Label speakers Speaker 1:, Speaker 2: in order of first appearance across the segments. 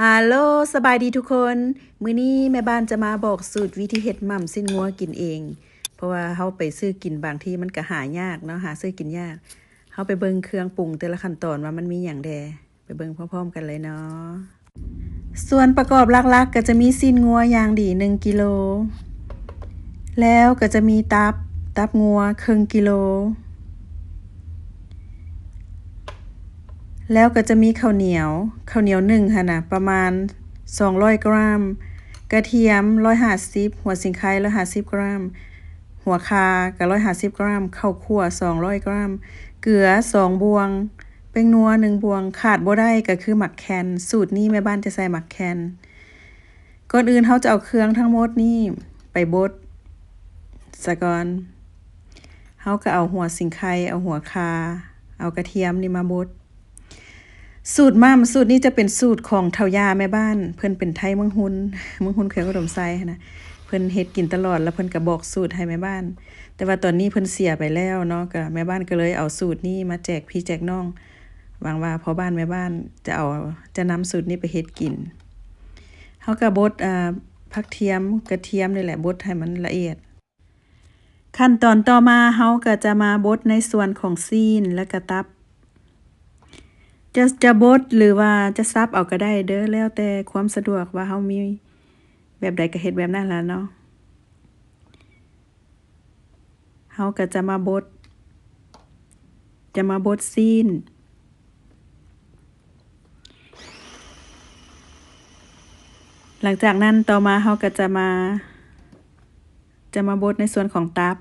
Speaker 1: ฮัลโหลสบายดีทุกคน มื้อนี้แม่บ้านจะมาบอกสูตรวิธีเฮ็ดหม่ำสิ้นงัวกินเอง เพราะว่าเฮาไปซื้อกินบางที่มันก็หายากเนาะหาซื้อกินยากเฮาไปเบิ่งเครื่องปรุงแต่ละขั้นตอนว่ามันมีหยังแดไปเบิ่งพร้อมๆกันเลยเนาะส่วนประกอบหลักๆ ก็จะมีสิ้นงัวอย่างดี1กิโลแล้วก็จะมีตับตับงัวครึ่งกิโล แล้วก็จะมีข้าวเหนียวข้าวเหนียวหนึ่งค่ะนะประมาณ 200 กรัม กระเทียม 150 หัวสิงไค150 กรัม หัวคาก็150 กรัมข้าวคั่ว 200 กรัม เกลือ 2 บวงแป้งนัว1บวงขาดบ่ได้ก็คือหมักแคนสูตรนี้แม่บ้านจะใส่หมักแคนก่อนอื่นเขาจะเอาเครื่องทั้งหมดนี่ไปบดสะก่อนเขาก็เอาหัวสิงไคเอาหัวคา เอากระเทียมนี่มาบด สูตรม่ำสูตรนี้จะเป็นสูตรของเทายาแม่บ้าน เพิ่นเป็นไทยเมืองหุนเมืองหุนเขียวอุดมไซนะเพิ่นเฮ็ดกินตลอดแล้วเพิ่นก็บอกสูตรให้แม่บ้าน แต่ว่าตอนนี้เพิ่นเสียไปแล้วเนาะก็แม่บ้านก็เลยเอาสูตรนี้มาแจกพี่แจกน้องหวังว่าพอบ้านแม่บ้านจะเอาจะนำสูตรนี้ไปเฮ็ดกินเฮาก็บดอ่าผักเทียมกระเทียมนี่แหละบดให้มันละเอียด ขั้นตอนต่อมาเฮาก็จะมาบดในส่วนของซีนและก็ตับ จะจะบดหรือว่าจะซับเอาก็ได้เด้อแล้วแต่ความสะดวกว่าเฮามีแบบใดก็เฮ็ดแบบนั้นล่ะเนาะเฮาก็จะมาบด จะมาบดซีนหลังจากนั้นต่อมาเฮาก็จะมา จะมาบดในส่วนของตับ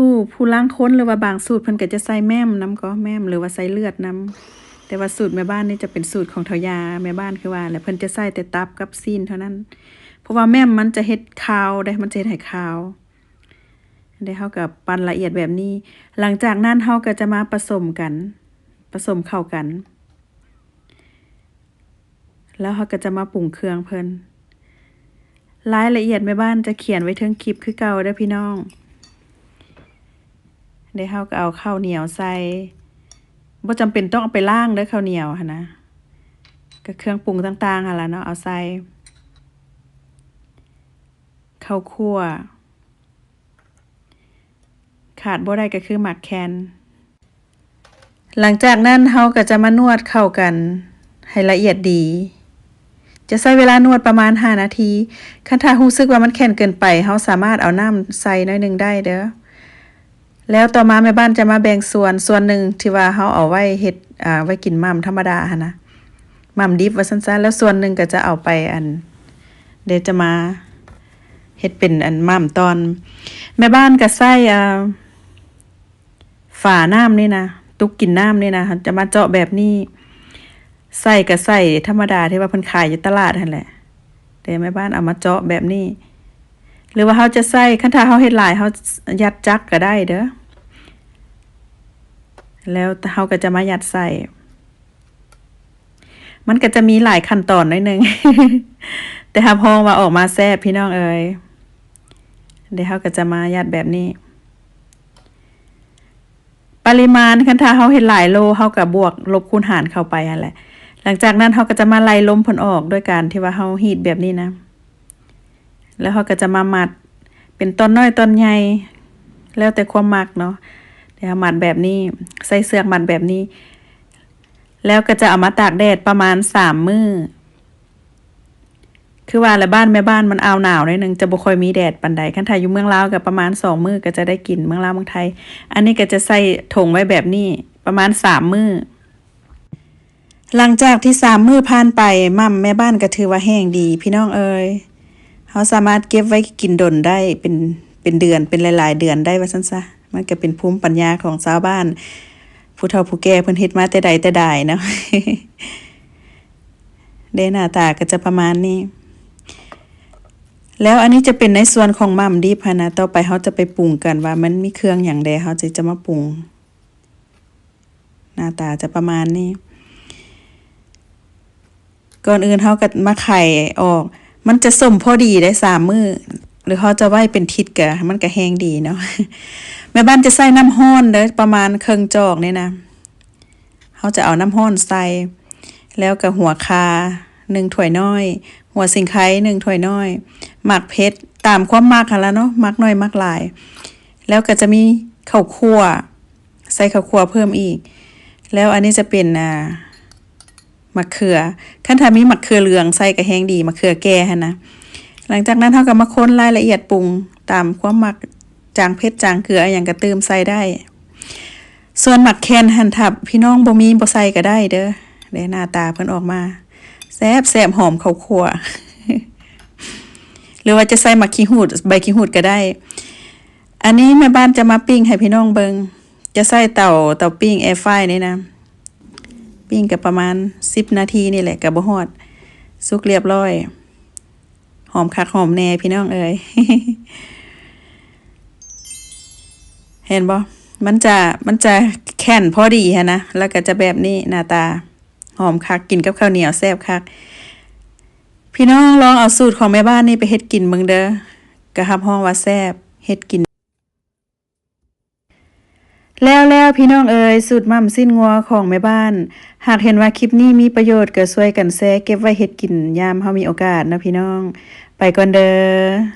Speaker 1: ผู้ผู้ล้างค้นหรือว่าบางสูตรเพิ่นก็จะใส่แม่มน้ำก็แม่มหรือว่าใส่เลือดน้ำแต่ว่าสูตรแม่บ้านนี่จะเป็นสูตรของเทายาแม่บ้านคือว่าแหละเพิ่นจะใส่แต่ตับกับซีนเท่านั้น เพราะว่าแม่มมันจะเฮ็ดคาวได้มันจะเฮ็ดให้คาวได้เฮากับปั่นละเอียดแบบนี้ หลังจากนั้นเฮาก็จะมาผสมกันผสมเข้ากัน แล้วเฮาก็จะมาปรุงเครื่องเพิ่นรายละเอียดแม่บ้านจะเขียนไว้เทิงคลิปคือเก่าเด้พี่น้อง ได้เฮาก็เอาข้าวเหนียวใส่บ่จำเป็นต้องเอาไปล้างเด้อข้าวเหนียวหั่นนะก็เครื่องปรุงต่างๆหั่นล่ะเนาะเอาใส่ข้าวคั่ว ขาดบ่ได้ก็คือหมักแคนหลังจากนั้นเฮาก็จะมานวดเข้ากัน ให้ละเอียดดี จะใช้เวลานวดประมาณ 5 นาที คันถ้ารู้สึกว่ามันแข็งเกินไปเฮาสามารถเอาน้ำใส่น่อยหนึงได้เด้อ แล้วต่อมาแม่บ้านจะมาแบ่งส่วนส่วนหนึ่งที่ว่าเขาเอาไว้เฮ็ดอ่าไว้กินหม่ำธรรมดาหั่นะหม่ำดิบว่าสั้นๆแล้วส่วนหนึ่งก็จะเอาไปอัน เดี๋ยวจะมาเฮ็ดเป็นอันหม่ำตอน แม่บ้านก็ใส่อ่าฝาน้ำนี่นะตุกกินน้ำนี่นะจะมาเจาะแบบนี้ใส่ก็ใส่ธรรมดาที่ว่าเพิ่นขายอยู่ตลาดนั่นแหละแต่แม่บ้านเอามาเจาะแบบนี้ หรือว่าเขาจะใส่คันถ้าเขาเฮ็ดหลายเขายัดจักก็ได้เด้อ แล้วเขาก็จะมายัดใส่ มันก็จะมีหลายขั้นตอนนิดนึง แต่ถ้าพอว่าออกมาแซ่บพี่น้องเอ๋ยเดี๋ยวเขาก็จะมายัดแบบนี้ ปริมาณคันถ้าเขาเห็นหลายโลเขากับบวกลบคูณหารเข้าไปอันแหละ หลังจากนั้นเขาก็จะมาไล่ลมผลออกด้วยการที่ว่าเขาฮีดแบบนี้นะ แล้วเขาก็จะมามัด เป็นตอนน้อยตอนใหญ่แล้วแต่ความมักเนาะ เดี๋ยวมัดแบบนี้ใส่เสื้อกมัดแบบนี้ แล้วก็จะเอามาตากแดดประมาณสามมื้อคือว่าและบ้านแม่บ้านมันเอาหนาวหน่อยนึงจะบ่ค่อยมีแดดปานใดคันไทยอยู่เมืองลาวก็ประมาณสองมื้อก็จะได้กินเมืองลาวเมืองไทย อันนี้ก็จะใส่ถุงไว้แบบนี้ประมาณสามมื้อหลังจากที่สามมื้อผ่านไปม่ำแม่บ้านก็ถือว่าแห้งดี พี่น้องเอ๋ยเขาสามารถเก็บไว้กินดนได้เป็นเป็นเดือนเป็นหลาย ๆ เดือนได้ว่าซั่นซะ มันก็เป็นภูมิปัญญาของชาวบ้าน ผู้เฒ่าผู้แก่เพิ่นเฮ็ดมาแต่ใดแต่ใดเนาะเดหน้าตาก็จะประมาณนี้แล้วอันนี้จะเป็นในส่วนของม่ำดิบหั้นนะ ต่อไปเขาจะไปปรุงกันว่ามันมีเครื่องอย่างใดเขาจะจะมาปรุง หน้าตาจะประมาณนี้ ก่อนอื่นเขาก็มาไข่ออก มันจะสมพอดีได้สามมือหรือเขาจะไว้เป็นทิศกะมันก็แห้งดีเนาะ แม่บ้านจะใส่น้ำห้อนเด้อประมาณครึ่งจอกนี่นะเขาจะเอาน้ำห้อนใส่ แล้วก็หัวคาหนึ่งถ้วยน้อย หัวสิงไคหนึ่งถ้วยน้อยหมักเพชรตามความมักค่ะแล้วเนาะมักน้อยมักหลาย แล้วก็จะมีข้าวคั่ว ใส่ข้าวคั่วเพิ่มอีก แล้วอันนี้จะเป็นอ่ามะเขือขั้นถ้ามีมะเขือเหลืองใส่ก็แห้งดีมะเขือแก่หั่นนะหลังจากนั้นเท่ากับมาค้นรายละเอียดปรุงตามความมัก จางเผ็ดจางเกลืออย่างกระเติมใส่ได้ ส่วนหมักแคนหั่นทับพี่น้องบ่มีบ่ใส่ก็ได้เด้อเด้หน้าตาเพิ่นออกมาแซ่บแซ่บหอมข้าวคั่วหรือว่าจะใส่หมักขี้หูดใบขี้หูดก็ได้ อันนี้แม่บ้านจะมาปิ้งให้พี่น้องเบิงจะใส่เตาเตาปิ้งแอร์ไฟนี่นะ ปิ้งกับประมาณสิบนาทีนี่แหละกับบ่ฮอดสุกเรียบร้อย หอมคักหอมแน่พี่น้องเอ้ย เห็นบ่มันจะมันจะแข็นพอดีฮะนะ แล้วก็จะแบบนี้หน้าตาหอมคักกินกับข้าวเหนียวแซ่บคัก พี่น้องลองเอาสูตรของแม่บ้านนี่ไปเฮ็ดกินเบิ่งเด้อกระฮับห้องว่าแซ่บเฮ็ดกิน แล้วแล้วพี่น้องเอ๋ยสูตรมั่มสิ้นงัวของแม่บ้าน หากเห็นว่าคลิปนี้มีประโยชน์ก็ช่วยกันแชร์เก็บไว้เฮ็ดกินยามเฮามีโอกาสนะพี่น้อง ไปก่อนเด้อ